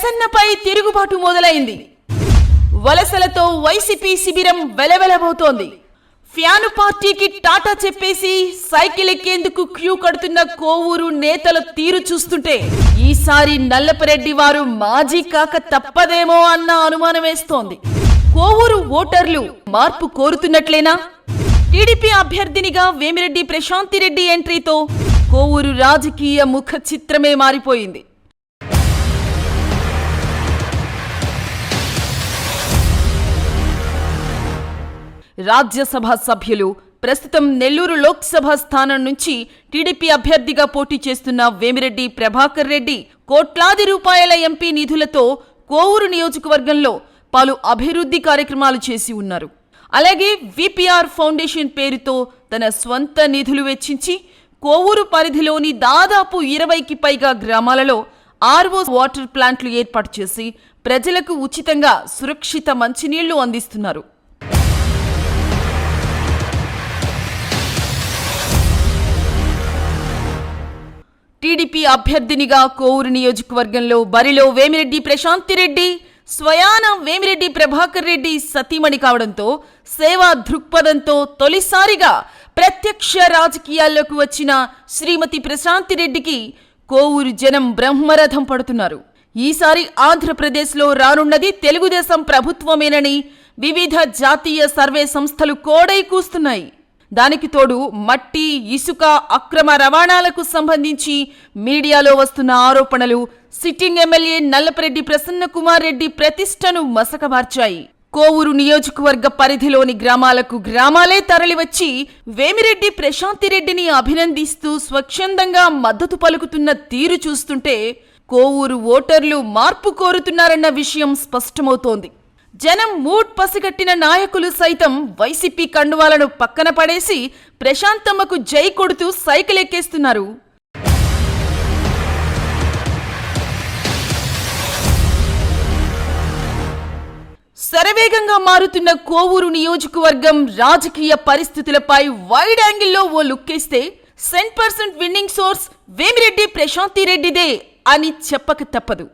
ప్రసన్నపై తిరుగుబాటు మొదలైంది. వలసలతో వైసీపీ శిబిరం వెలవెలబోతోంది. ఫ్యాను పార్టీకి టాటా చెప్పేసి సైకిల్ ఎక్కేందుకు క్యూ కడుతున్న కోవూరు నేతల తీరు చూస్తుంటే ఈసారి నల్లపరెడ్డి వారు మాజీ కాక తప్పదేమో అన్న అనుమానం వేస్తోంది. కోవూరు ఓటర్లు మార్పు కోరుతున్నట్లేనా? టీడీపీ అభ్యర్థినిగా వేమిరెడ్డి ప్రశాంతిరెడ్డి ఎంట్రీతో కోవూరు రాజకీయ ముఖ చిత్రమే మారిపోయింది. రాజ్యసభ సభ్యులు ప్రస్తుతం నెల్లూరు లోక్సభ స్థానం నుంచి టీడీపీ అభ్యర్థిగా పోటీ చేస్తున్న వేమిరెడ్డి ప్రభాకర్ రెడ్డి కోట్లాది రూపాయల ఎంపీ నిధులతో కోవూరు నియోజకవర్గంలో పలు అభివృద్ధి కార్యక్రమాలు చేసి ఉన్నారు. అలాగే విపిఆర్ ఫౌండేషన్ పేరుతో తన స్వంత నిధులు వెచ్చించి కోవూరు పరిధిలోని దాదాపు ఇరవైకి పైగా గ్రామాలలో ఆర్వో వాటర్ ప్లాంట్లు ఏర్పాటు చేసి ప్రజలకు ఉచితంగా సురక్షిత మంచినీళ్ళు అందిస్తున్నారు. టీడీపీ అభ్యర్థినిగా కోవూరు నియోజకవర్గంలో బరిలో వేమిరెడ్డి ప్రశాంతిరెడ్డి స్వయాన వేమిరెడ్డి ప్రభాకర్ రెడ్డి సతీమణి కావడంతో సేవా దృక్పథంతో తొలిసారిగా ప్రత్యక్ష రాజకీయాల్లోకి వచ్చిన శ్రీమతి ప్రశాంతిరెడ్డికి కోవూరు జనం బ్రహ్మరథం పడుతున్నారు. ఈసారి ఆంధ్రప్రదేశ్లో రానున్నది తెలుగుదేశం ప్రభుత్వమేనని వివిధ జాతీయ సర్వే సంస్థలు కోడై కూస్తున్నాయి. దానికి తోడు మట్టి ఇసుక అక్రమ రవాణాలకు సంబంధించి మీడియాలో వస్తున్న ఆరోపణలు సిట్టింగ్ ఎమ్మెల్యే నల్లపరెడ్డి ప్రసన్న కుమార్ రెడ్డి ప్రతిష్టను మసకబార్చాయి కోవూరు నియోజకవర్గ పరిధిలోని గ్రామాలకు గ్రామాలే తరలివచ్చి వేమిరెడ్డి ప్రశాంతిరెడ్డిని అభినందిస్తూ స్వచ్ఛందంగా మద్దతు పలుకుతున్న తీరు చూస్తుంటే కోవూరు ఓటర్లు మార్పు కోరుతున్నారన్న విషయం స్పష్టమవుతోంది. జనం మూడ్ పసిగట్టిన నాయకులు సైతం వైసీపీ కండువాలను పక్కన పడేసి ప్రశాంతమ్మకు జై కొడుతూ సైకిల్ ఎక్కేస్తున్నారు. శరవేగంగా మారుతున్న కోవూరు నియోజకవర్గం రాజకీయ పరిస్థితులపై వైడ్ యాంగిల్లో ఓ లుక్కేస్తే cent percent winning source Vemireddy ప్రశాంతిరెడ్డిదే అని చెప్పక తప్పదు.